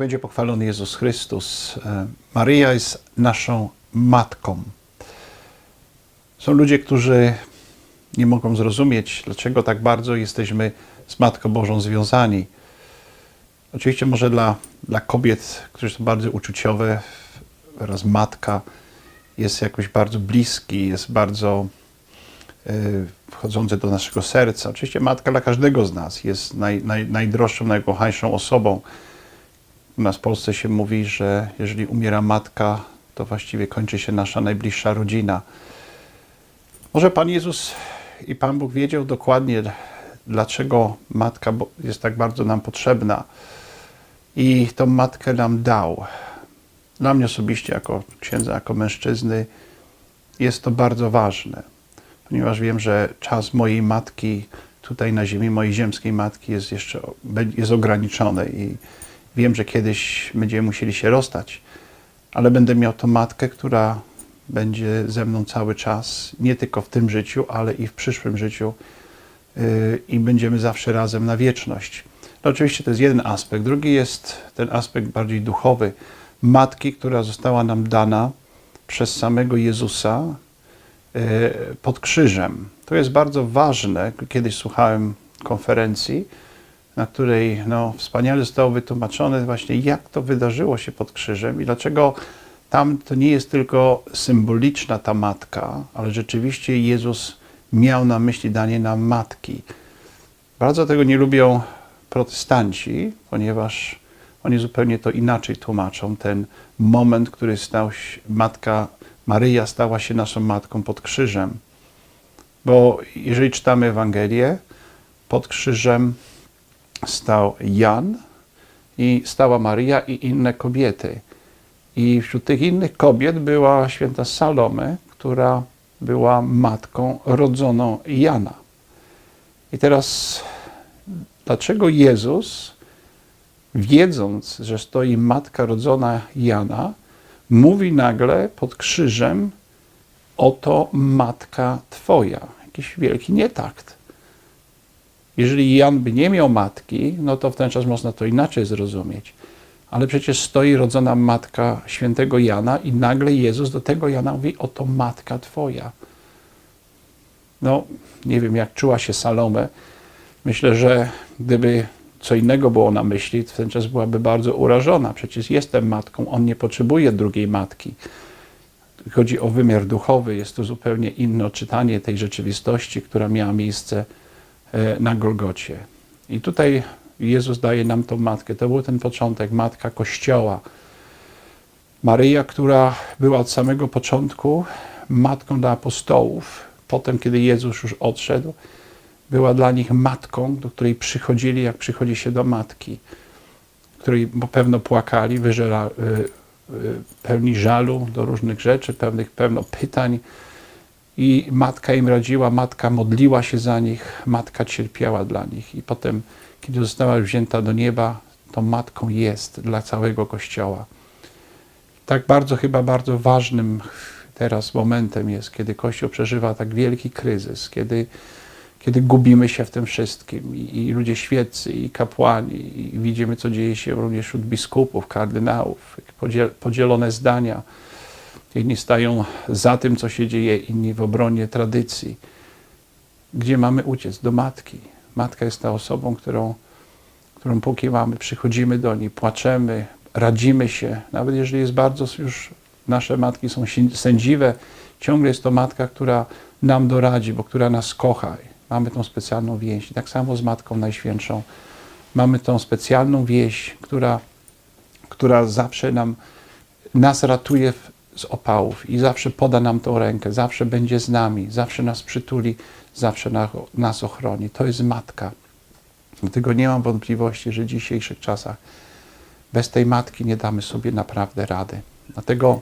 będzie pochwalony Jezus Chrystus. E, Maryja jest naszą matką. Są ludzie, którzy nie mogą zrozumieć, dlaczego tak bardzo jesteśmy z Matką Bożą związani. Oczywiście może dla, dla kobiet, które są bardzo uczuciowe, wyraz matka jest jakoś bardzo bliski, jest bardzo e, wchodzący do naszego serca. Oczywiście matka dla każdego z nas jest naj, naj, najdroższą, najkochańszą osobą. U nas w Polsce się mówi, że jeżeli umiera matka, to właściwie kończy się nasza najbliższa rodzina. Może Pan Jezus i Pan Bóg wiedział dokładnie, dlaczego matka jest tak bardzo nam potrzebna. I tą matkę nam dał. Dla mnie osobiście, jako księdza, jako mężczyzny, jest to bardzo ważne, ponieważ wiem, że czas mojej matki tutaj na ziemi, mojej ziemskiej matki jest jeszcze jest ograniczony i wiem, że kiedyś będziemy musieli się rozstać, ale będę miał tą matkę, która będzie ze mną cały czas, nie tylko w tym życiu, ale i w przyszłym życiu yy, i będziemy zawsze razem na wieczność. No oczywiście to jest jeden aspekt. Drugi jest ten aspekt bardziej duchowy. Matki, która została nam dana przez samego Jezusa yy, pod krzyżem. To jest bardzo ważne. Kiedyś słuchałem konferencji, na której no, wspaniale zostało wytłumaczone właśnie, jak to wydarzyło się pod krzyżem i dlaczego tam to nie jest tylko symboliczna ta matka, ale rzeczywiście Jezus miał na myśli danie nam matki. Bardzo tego nie lubią protestanci, ponieważ oni zupełnie to inaczej tłumaczą. Ten moment, który stał się, matka Maryja stała się naszą matką pod krzyżem. Bo jeżeli czytamy Ewangelię, pod krzyżem stał Jan i stała Maryja i inne kobiety. I wśród tych innych kobiet była święta Salome, która była matką rodzoną Jana. I teraz, dlaczego Jezus, wiedząc, że stoi matka rodzona Jana, mówi nagle pod krzyżem: Oto matka Twoja? Jakiś wielki nietakt. Jeżeli Jan by nie miał matki, no to w ten czas można to inaczej zrozumieć. Ale przecież stoi rodzona matka świętego Jana i nagle Jezus do tego Jana mówi, oto matka Twoja. No, nie wiem, jak czuła się Salome. Myślę, że gdyby co innego było na myśli, w ten czas byłaby bardzo urażona. Przecież jestem matką, on nie potrzebuje drugiej matki. Chodzi o wymiar duchowy, jest to zupełnie inne odczytanie tej rzeczywistości, która miała miejsce na Golgocie. I tutaj Jezus daje nam tą matkę. To był ten początek, matka Kościoła. Maryja, która była od samego początku matką dla apostołów. Potem, kiedy Jezus już odszedł, była dla nich matką, do której przychodzili, jak przychodzi się do matki, której pewno płakali, wyżera, y, y, pełni żalu do różnych rzeczy, pewnych, pełno pytań. I matka im radziła, matka modliła się za nich, matka cierpiała dla nich. I potem, kiedy została wzięta do nieba, tą matką jest dla całego Kościoła. Tak bardzo, chyba bardzo ważnym teraz momentem jest, kiedy Kościół przeżywa tak wielki kryzys, kiedy, kiedy gubimy się w tym wszystkim i, i ludzie świeccy, i kapłani, i widzimy, co dzieje się również wśród biskupów, kardynałów, podziel, podzielone zdania. Jedni stają za tym, co się dzieje, inni w obronie tradycji. Gdzie mamy uciec? Do matki. Matka jest ta osobą, którą, którą póki mamy, przychodzimy do niej, płaczemy, radzimy się, nawet jeżeli jest bardzo już, nasze matki są sędziwe, ciągle jest to matka, która nam doradzi, bo która nas kocha. Mamy tą specjalną więź. I tak samo z Matką Najświętszą. Mamy tą specjalną więź, która, która zawsze nam, nas ratuje w, z opałów i zawsze poda nam tą rękę, zawsze będzie z nami, zawsze nas przytuli, zawsze na, nas ochroni. To jest Matka. Dlatego nie mam wątpliwości, że w dzisiejszych czasach bez tej matki nie damy sobie naprawdę rady. Dlatego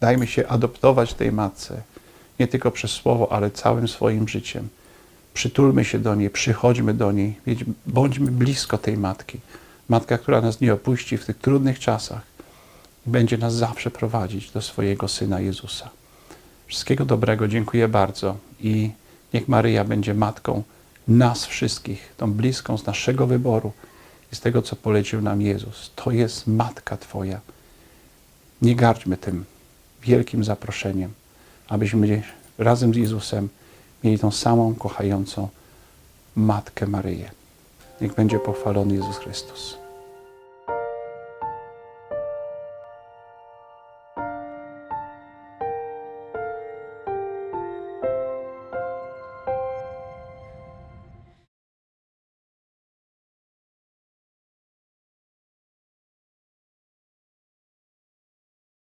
dajmy się adoptować tej matce, nie tylko przez słowo, ale całym swoim życiem. Przytulmy się do niej, przychodźmy do niej, bądźmy blisko tej matki. Matka, która nas nie opuści w tych trudnych czasach i będzie nas zawsze prowadzić do swojego Syna Jezusa. Wszystkiego dobrego, dziękuję bardzo i niech Maryja będzie matką nas wszystkich, tą bliską z naszego wyboru i z tego, co polecił nam Jezus. To jest Matka Twoja. Nie gardźmy tym wielkim zaproszeniem, abyśmy razem z Jezusem mieli tą samą kochającą Matkę Maryję. Niech będzie pochwalony Jezus Chrystus.